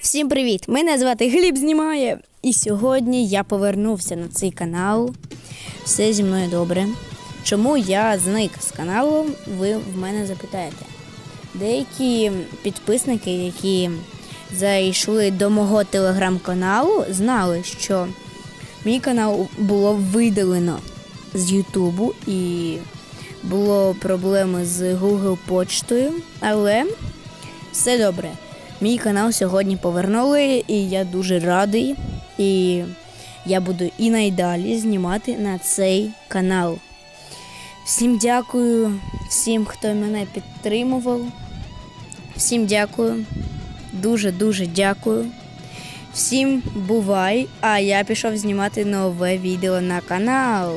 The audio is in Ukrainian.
Всім привіт! Мене звати Гліб Знімає. І сьогодні я повернувся на цей канал. Все зі мною добре. Чому я зник з каналу, ви в мене запитаєте. Деякі підписники, які зайшли до мого телеграм-каналу, знали, що мій канал було видалено з Ютубу і було проблеми з Google почтою, але все добре. Мій канал сьогодні повернули, і я дуже радий. І я буду і найдалі знімати на цей канал. Всім дякую, всім, хто мене підтримував. Всім дякую. Дуже-дуже дякую. Всім бувай! А я пішов знімати нове відео на канал.